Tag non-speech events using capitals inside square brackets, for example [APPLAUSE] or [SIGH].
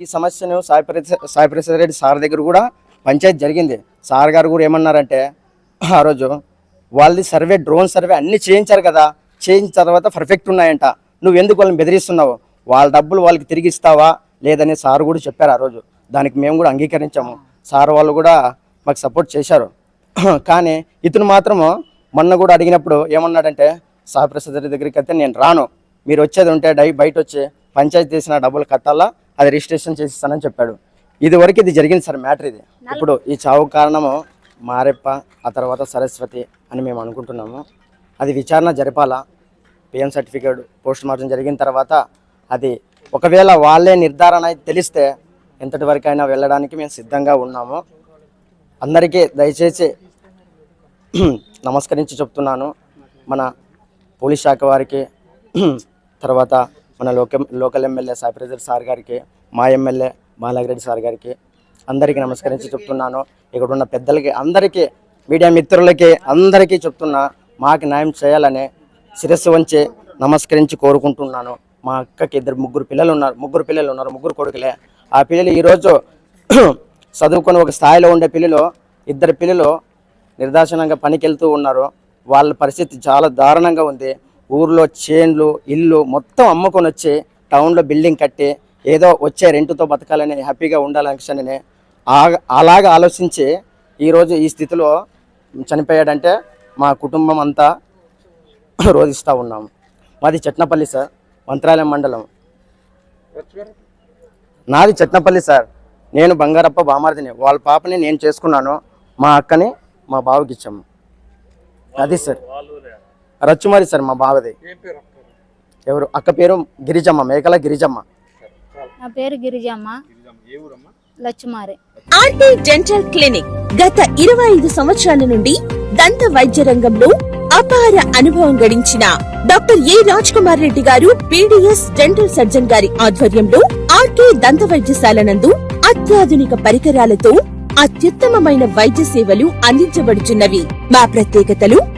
ఈ సమస్యను సాయి ప్రసాద్ సాయి ప్రసాద్ రెడ్డి సార్ దగ్గర కూడా పంచాయతీ జరిగింది. సార్ గారు కూడా ఏమన్నారంటే ఆ రోజు వాళ్ళది సర్వే డ్రోన్ సర్వే అన్నీ చేయించారు కదా చేయించిన తర్వాత పర్ఫెక్ట్ ఉన్నాయంట. నువ్వు ఎందుకు వాళ్ళని బెదిరిస్తున్నావు? వాళ్ళ డబ్బులు వాళ్ళకి తిరిగి ఇస్తావా? లేదని సార్ కూడా చెప్పారు ఆ రోజు. దానికి మేము కూడా అంగీకరించాము. సార్ వాళ్ళు కూడా మాకు సపోర్ట్ చేశారు. [CLEARS THROAT] కానీ ఇతను మాత్రము మొన్న కూడా అడిగినప్పుడు ఏమన్నాడంటే సాయి ప్రసాద్ రెడ్డి దగ్గరికి అయితే నేను రాను. మీరు వచ్చేది ఉంటే డై బయట వచ్చి పంచాయతీ చేసిన డబ్బులు కట్టాలా? అది రిజిస్ట్రేషన్ చేసిస్తానని చెప్పాడు. ఇది వరకు ఇది జరిగింది సార్ మ్యాటర్ ఇది. ఇప్పుడు ఈ చావు కారణము మారెప్ప ఆ తర్వాత సరస్వతి అని మేము అనుకుంటున్నాము. అది విచారణ జరపాలా? పిఎం సర్టిఫికేట్ పోస్ట్ మార్టం జరిగిన తర్వాత అది ఒకవేళ వాళ్ళే నిర్ధారణ అయితే తెలిస్తే ఎంతటి వరకైనా వెళ్ళడానికి మేము సిద్ధంగా ఉన్నాము. అందరికీ దయచేసి [CLEARS THROAT] నమస్కరించి చెప్తున్నాను. మన పోలీస్ శాఖ వారికి [CLEARS THROAT] తర్వాత మన local local MLA Saiprasad sir గారికి మా ఎమ్మెల్యే బాలాగిరెడ్డి సార్ గారికి అందరికీ నమస్కరించి చెప్తున్నాను. ఇక్కడ ఉన్న పెద్దలకి అందరికీ మీడియా మిత్రులకి అందరికీ చెప్తున్నా మాకు న్యాయం చేయాలని శిరస్సు వంచి నమస్కరించి కోరుకుంటున్నాను. మా అక్కకి ఇద్దరు ముగ్గురు పిల్లలు ఉన్నారు ముగ్గురు పిల్లలు ఉన్నారు ముగ్గురు కొడుకులే. ఆ పిల్లలు ఈరోజు [CLEARS THROAT] చదువుకొని ఒక స్థాయిలో ఉండే పిల్లలు ఇద్దరు పిల్లలు నిర్దాక్షిణంగా పనికి వెళ్తూ ఉన్నారు. వాళ్ళ పరిస్థితి చాలా దారుణంగా ఉంది. ఊర్లో చేన్లు ఇల్లు మొత్తం అమ్ముకొని వచ్చి టౌన్లో బిల్డింగ్ కట్టి ఏదో వచ్చే రెంటుతో బతకాలని హ్యాపీగా ఉండాలనే ఆ- అలాగా ఆలోచించి ఈరోజు ఈ స్థితిలో చనిపోయాడంటే మా కుటుంబం అంతా [COUGHS] రోధిస్తూ ఉన్నాము మాది చట్నపల్లి సార్ మంత్రాలయం మండలం. నాది చట్నపల్లి సార్. నేను బంగారప్ప బామారదిని వాళ్ళ పాపని నేను చేసుకున్నాను మా అక్కని మా బావకి ఇచ్చాము అది సార్. రచ్చుమారి సార్ మా బావది. ఎవరు? అక్క పేరు గిరిజమ్మ మేకల గిరిజమ్మ. నా పేరు Girijamma. Lachumari. RT dental clinic గత ఇరవై ఐదు సంవత్సరాల నుండి దంత వైద్య రంగంలో అపార అనుభవం గడించిన డాక్టర్ ఏ రాజ్ కుమార్ రెడ్డి గారు పీడిఎస్ డెంటల్ సర్జన్ గారి ఆధ్వర్యంలో ఆర్కే దంత వైద్యశాల నందు అత్యాధునిక పరికరాలతో అత్యుత్తమమైన వైద్య సేవలు అందించబడుచున్నవి. మా ప్రత్యేకతలు